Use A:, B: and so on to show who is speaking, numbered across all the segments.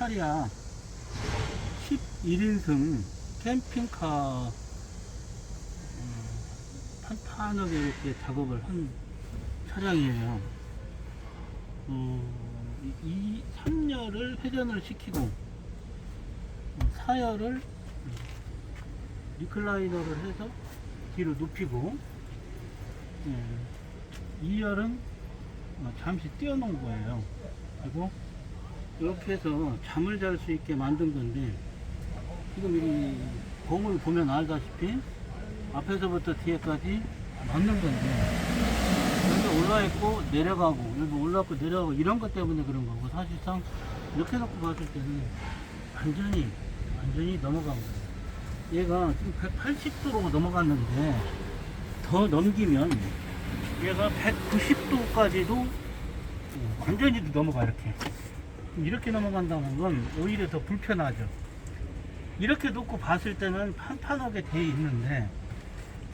A: 이탈리아 11인승 캠핑카 음, 탄탄하게 이렇게 작업을 한 차량이에요. 어, 이, 이 3열을 회전을 시키고 어, 4열을 음, 리클라이너를 해서 뒤로 눕히고 예, 2열은 어, 잠시 띄워놓은 거예요. 그리고 이렇게 해서 잠을 잘 수 있게 만든 건데 지금 이 공을 보면 알다시피 앞에서부터 뒤에까지 맞는 건데 여기 올라 있고 내려가고 여기 올라가고 내려가고 이런 것 때문에 그런 거고 사실상 이렇게 놓고 봤을 때는 완전히 완전히 넘어간 거예요. 얘가 지금 180도로 넘어갔는데 더 넘기면 얘가 190도까지도 완전히 넘어가 이렇게 이렇게 넘어간다는 건 오히려 더 불편하죠. 이렇게 놓고 봤을 때는 판판하게 돼 있는데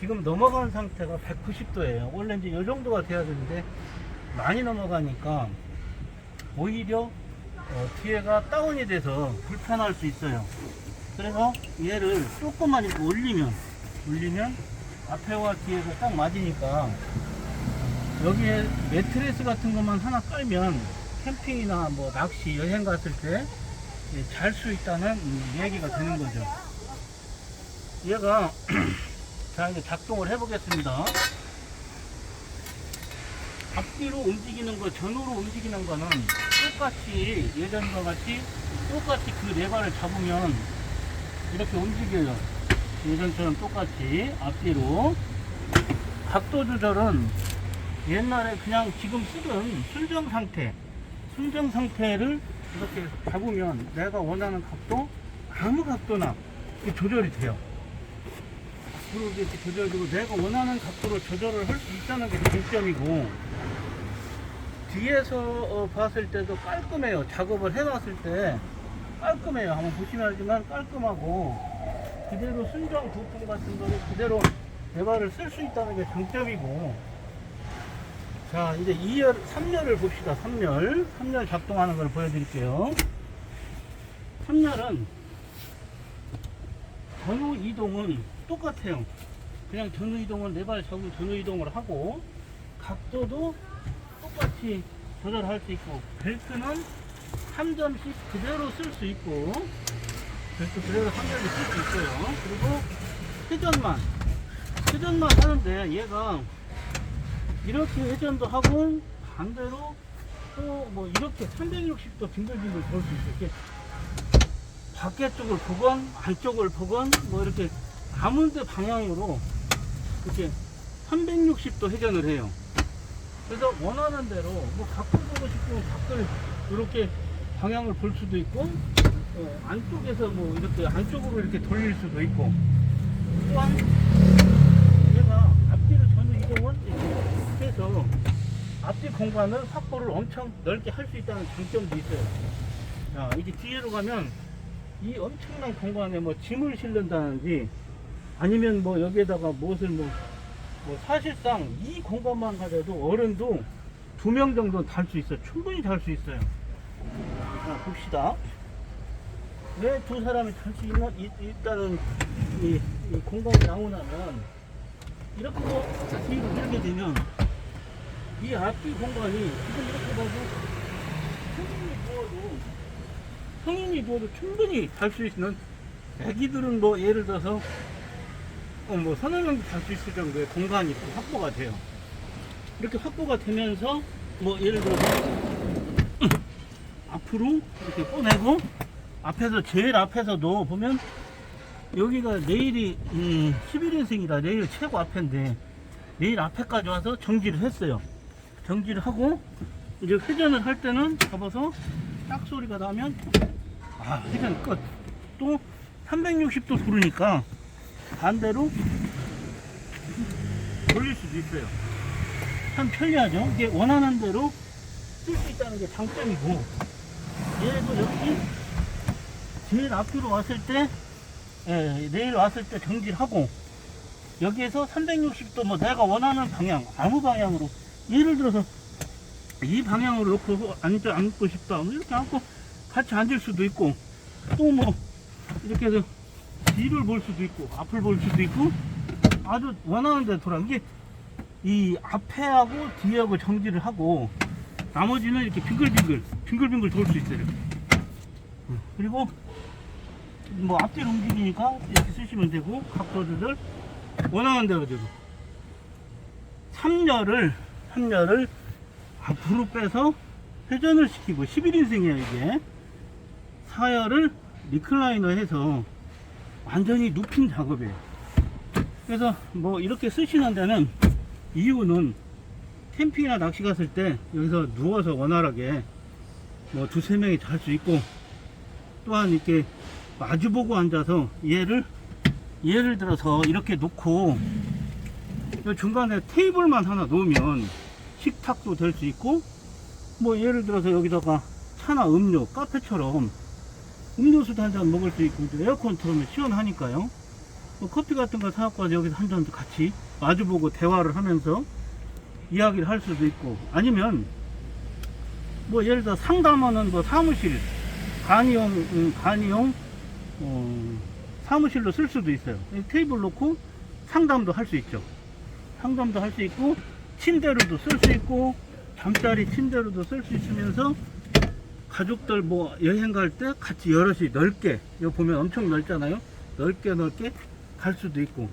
A: 지금 넘어간 상태가 190도예요. 원래 이제 이 정도가 돼야 되는데 많이 넘어가니까 오히려 어, 뒤에가 다운이 돼서 불편할 수 있어요. 그래서 얘를 조금만 이렇게 올리면 올리면 앞에와 뒤에가 딱 맞으니까 여기에 매트레스 같은 것만 하나 깔면 캠핑이나 뭐 낚시 여행 갔을 때 잘 수 있다는 음, 얘기가 되는 거죠. 얘가 자 이제 작동을 해보겠습니다. 앞뒤로 움직이는 거, 전후로 움직이는 거는 똑같이 예전과 같이 똑같이 그 레바를 잡으면 이렇게 움직여요. 예전처럼 똑같이 앞뒤로 각도 조절은 옛날에 그냥 지금 쓰던 순정 상태, 순정 상태를 이렇게 잡으면 내가 원하는 각도, 아무 각도나 조절이 돼요. 앞으로 이렇게 조절되고 내가 원하는 각도로 조절을 할 수 있다는 게 장점이고, 뒤에서 어, 봤을 때도 깔끔해요. 작업을 해놨을 때 깔끔해요. 한번 보시면 알지만 깔끔하고, 그대로 순정 부품 같은 거를 그대로 대발을 쓸 수 있다는 게 장점이고, 자, 이제 2열, 3열을 봅시다. 3열. 3열 작동하는 걸 보여드릴게요. 3열은 전후 이동은 똑같아요. 그냥 전후 이동은 네발 잡고 전후 이동을 하고, 각도도 똑같이 조절할 수 있고, 벨트는 3점씩 그대로 쓸 수 있고, 벨트 그대로 3점씩 쓸 수 있어요. 그리고 회전만, 회전만 하는데 얘가 이렇게 회전도 하고 반대로 또 뭐 이렇게 360도 빙글빙글 돌 수. 이렇게 밖에 쪽을 보건 안쪽을 보건 뭐 이렇게 아무데 방향으로 이렇게 360도 회전을 해요. 그래서 원하는 대로 뭐 밖을 보고 싶으면 밖을 이렇게 방향을 볼 수도 있고 어, 안쪽에서 뭐 이렇게 안쪽으로 이렇게 돌릴 수도 있고 또한 얘가 앞뒤로 전후 이동은 이렇게 해서 공간을 확보를 엄청 넓게 할 수 있다는 장점도 있어요. 자, 이제 뒤로 가면 이 엄청난 공간에 뭐 짐을 실는다든지 아니면 뭐 여기에다가 무엇을 뭐, 뭐 사실상 이 공간만 가져도 어른도 두 명 정도 달 수 있어요. 충분히 달 수 있어요. 자, 봅시다. 왜 두 사람이 달 수 있나, 이- 이, 이 공간이 나오냐면 이렇게 이렇게 되면 이 앞뒤 공간이 지금 이렇게 봐도 성인이 누워도 성인이 누워도 충분히 달수 있는 애기들은 뭐 예를 들어서 어, 뭐 서너 명도 달수 있을 정도의 공간이 또 확보가 돼요. 이렇게 확보가 되면서 뭐 예를 들어서 앞으로 이렇게 꺼내고 앞에서 제일 앞에서도 보면 여기가 내일이 음, 11인승이다. 내일 최고 앞인데 내일 앞에까지 와서 정지를 했어요. 정지를 하고 이제 회전을 할 때는 잡아서 딱 소리가 나면 아 회전 끝. 또 360도 돌으니까 반대로 돌릴 수도 있어요. 참 편리하죠. 이게 원하는 대로 쓸 수 있다는 게 장점이고 얘도 여기 제일 앞으로 왔을 때 예, 내일 왔을 때 정지하고 여기에서 360도 뭐 내가 원하는 방향 아무 방향으로 예를 들어서 이 방향으로 놓고 앉아 앉고 싶다 뭐 이렇게 앉고 같이 앉을 수도 있고 또 뭐 이렇게 해서 뒤를 볼 수도 있고 앞을 볼 수도 있고 아주 원하는 대로 돌아 이게 이 앞에하고 뒤하고 정지를 하고 나머지는 이렇게 빙글빙글 빙글빙글 돌 수 있어요 이렇게. 음, 그리고 뭐 앞뒤로 움직이니까 이렇게 쓰시면 되고 각도 조절 원하는 대로 되고 3열을 3열을 앞으로 빼서 회전을 시키고 11인승이에요 이게. 4열을 리클라이너 해서 완전히 눕힌 작업이에요. 그래서 뭐 이렇게 쓰시는 데는 이유는 캠핑이나 낚시 갔을 때 여기서 누워서 원활하게 뭐 두세 명이 잘 수 있고 또한 이렇게 마주보고 앉아서 얘를 예를 들어서 이렇게 놓고 요 중간에 테이블만 하나 놓으면 식탁도 될 수 있고 뭐 예를 들어서 여기다가 차나 음료 카페처럼 음료수도 한 잔 먹을 수 있고 에어컨 틀으면 시원하니까요. 뭐 커피 같은 거 사갖고 여기서 한잔 같이 마주보고 대화를 하면서 이야기를 할 수도 있고 아니면 뭐 예를 들어 상담하는 뭐 사무실 간이용 음, 간이용 어, 사무실로 쓸 수도 있어요. 이 테이블 놓고 상담도 할 수 있죠. 상담도 할 수 있고 침대로도 쓸 수 있고 잠자리 침대로도 쓸 수 있으면서 가족들 뭐 여행 갈 때 같이 여럿이 넓게 여기 보면 엄청 넓잖아요? 넓게 넓게 갈 수도 있고.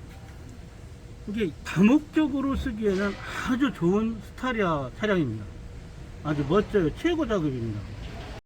A: 이게 다목적으로 쓰기에는 아주 좋은 스타리아 차량입니다. 아주 멋져요. 최고 작업입니다